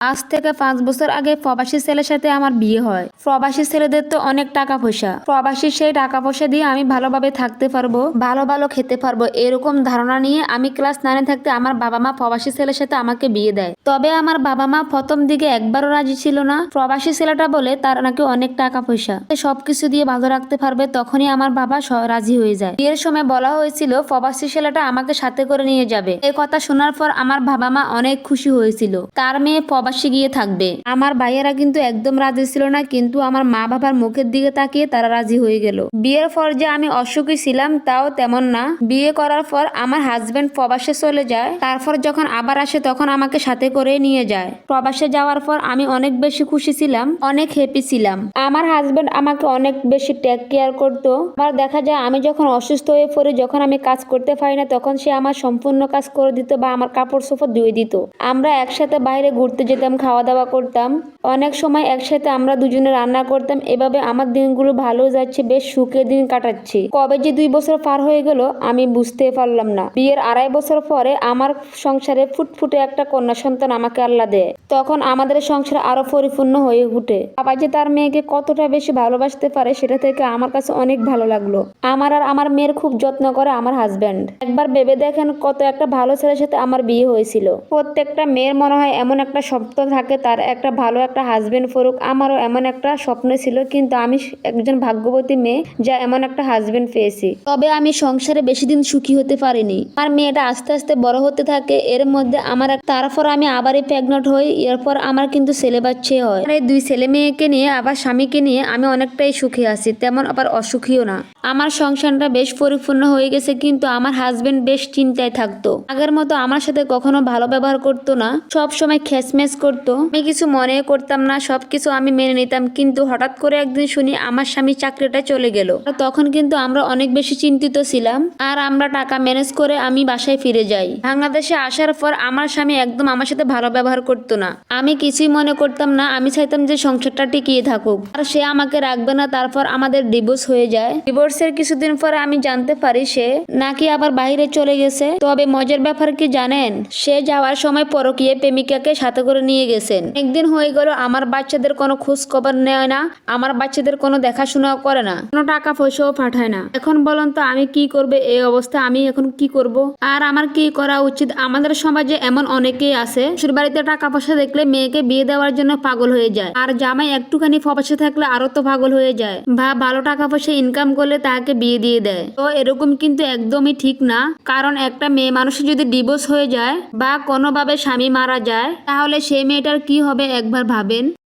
আজ থেকে পাঁচ বছর আগে প্রবাসী ছেলের সাথে আমার বিয়ে হয়। প্রবাসী ছেলেদের তো অনেক টাকা পয়সা। প্রবাসী সেই টাকা পয়সা দিয়ে আমি ভালোভাবে থাকতে পারব, ভালো ভালো খেতে পারব, এরকম ধারণা নিয়ে আমি ক্লাস নাইনে থাকতে আমার বাবা মা প্রবাসী ছেলের সাথে আমাকে বিয়ে দেয়। তবে আমার বাবা মা প্রথম দিকে একবারও রাজি ছিল না। প্রবাসী ছেলেটা বলে, তার নাকি অনেক টাকা পয়সা। সবকিছু দিয়ে ভালো রাখতে পারবে, তখনই আমার বাবা রাজি হয়ে যায়। বিয়ের সময় বলা হয়েছিল, প্রবাসী ছেলেটা আমাকে সাথে করে নিয়ে যাবে। এ কথা শোনার পর আমার বাবা মা অনেক খুশি হয়েছিল। তার মেয়ে প্রবাসী গিয়ে থাকবে। আমার ভাইয়েরা কিন্তু একদম রাজি ছিল না, কিন্তু আমার মা বাবার মুখের দিকে তাকিয়ে তারা রাজি হয়ে গেল। বিয়ের পর যে আমি অসুখী ছিলাম, তাও তেমন না। বিয়ে করার পর আমার হাজবেন্ড প্রবাসে চলে যায়। তারপর যখন আবার আসে, তখন আমাকে সাথে করে নিয়ে যায়। প্রবাসে যাওয়ার পর আমি অনেক বেশি খুশি ছিলাম, অনেক হ্যাপি ছিলাম। আমার হাজবেন্ড আমাকে অনেক বেশি টেক কেয়ার করতো। আবার দেখা যায়, আমি যখন অসুস্থ হয়ে পড়ি, যখন আমি কাজ করতে পারি না, তখন সে আমার সম্পূর্ণ কাজ করে দিত বা আমার কাপড় চোপড় ধুয়ে দিত। আমরা একসাথে বাইরে ঘুরতে যেতাম খাওয়া দাওয়া করতাম। অনেক সময় একসাথে আমরা দুজনে রান্না করতাম। এভাবে আমার দিনগুলো ভালো যাচ্ছে, বেশ সুখে দিন কাটাচ্ছি। কবে যে দুই বছর পার হয়ে গেল, আমি বুঝতে পারলাম না। বিয়ের আড়াই বছর পরে আমার সংসারে ফুটফুটে একটা কন্যা সন্তান আমাকে আল্লাহ দেয়। তখন আমাদের সংসার আরও পরিপূর্ণ হয়ে উঠে। বাবা যে তার মেয়েকে কতটা বেশি ভালোবাসতে পারে, সেটা থেকে আমার কাছে অনেক ভালো লাগল। আমার আর আমার মেয়ের খুব যত্ন করে আমার হাজব্যান্ড একবার ভেবে দেখেন কত একটা ভালো ছেলের সাথে আমার বিয়ে হয়েছিল। প্রত্যেকটা মেয়ের মনে হয় এমন একটা স্বপ্ন থাকে, তার একটা ভালো একটা হাজবেন্ড ফরুক আমারও এমন একটা স্বপ্ন ছিল, কিন্তু আমি একজন ভাগ্যবতী মেয়ে যা এমন একটা হাজবেন্ড পেয়েছি। তবে আমি সংসারে বেশি দিন সুখী হতে পারিনি। আমার মেয়েটা আস্তে আস্তে বড় হতে থাকে, এর মধ্যে আমার তারপর আমি আবারই প্রেগনেন্ট হই, এরপর আমার কিন্তু ছেলে বাচ্চা হয়। আর এই দুই ছেলে মেয়েকে নিয়ে, আবার স্বামীকে নিয়ে আমি অনেকটাই সুখী আছি, তেমন আবার অসুখীও না। আমার সংসারটা বেশ পরিপূর্ণ হয়ে গেছে, কিন্তু আমার হাজবেন্ড বেশ চিন্তায় থাকতো। আগের মতো আমার সাথে কখনো ভালো ব্যবহার করতো না। সব সময় খেসমেস করতো। আমি কিছু মনে করতাম না, সবকিছু আমি মেনে নিতাম। কিন্তু হঠাৎ করে একদিন শুনি আমার স্বামী চাকরিটা চলে গেল। তখন কিন্তু আমরা অনেক বেশি চিন্তিত ছিলাম। আর আমরা টাকা ম্যানেজ করে আমি বাসায় ফিরে যাই। বাংলাদেশে আসার পর আমার স্বামী একদম আমার সাথে ভালো ব্যবহার করতো না। আমি কিছুই মনে করতাম না, আমি চাইতাম যে সংসারটা টিকিয়ে থাকুক। আর সে আমাকে রাখবে না, তারপর আমাদের ডিভোর্স হয়ে যায়। ডিভোর্সের কিছুদিন পরে আমি জানতে পারি সে নাকি আবার বাইরে চলে গেছে। তবে মজার ব্যাপার কি জানেন? সে যাওয়ার সময় পরকীয় প্রেমিকাকে সাথে করে নিয়ে গেছেন। একদিন হয়ে গেল, আমার বাচ্চাদের কোনো খোঁজ খবর নেয় না, আমার বাচ্চাদের কোনো দেখাশোনাও করে না, কোনো টাকা পয়সাও পাঠায় না। এখন বলুন তো, আমি কি করবে? এই অবস্থা আমি এখন কি করব? আর আমার কি করা উচিত? আমাদের সমাজে এমন অনেকেই আছে শ্বশুর বাড়িতে টাকা পয়সা দেখলে মেয়েকে বিয়ে দেওয়ার জন্য পাগল হয়ে যায়। আর জামাই একটুখানি ফপাসে থাকলে আরও তো পাগল হয়ে যায়। বা ভালো টাকা পয়সা ইনকাম করলে তাকে বিয়ে দিয়ে দেয়। তো এরকম কিন্তু একদমই ঠিক না। কারণ একটা মেয়ে মানুষের যদি ডিভোর্স হয়ে যায় বা কোনোভাবে স্বামী মারা যায়, তাহলে সেই মেয়েটার কি হবে একবার ভাবেন?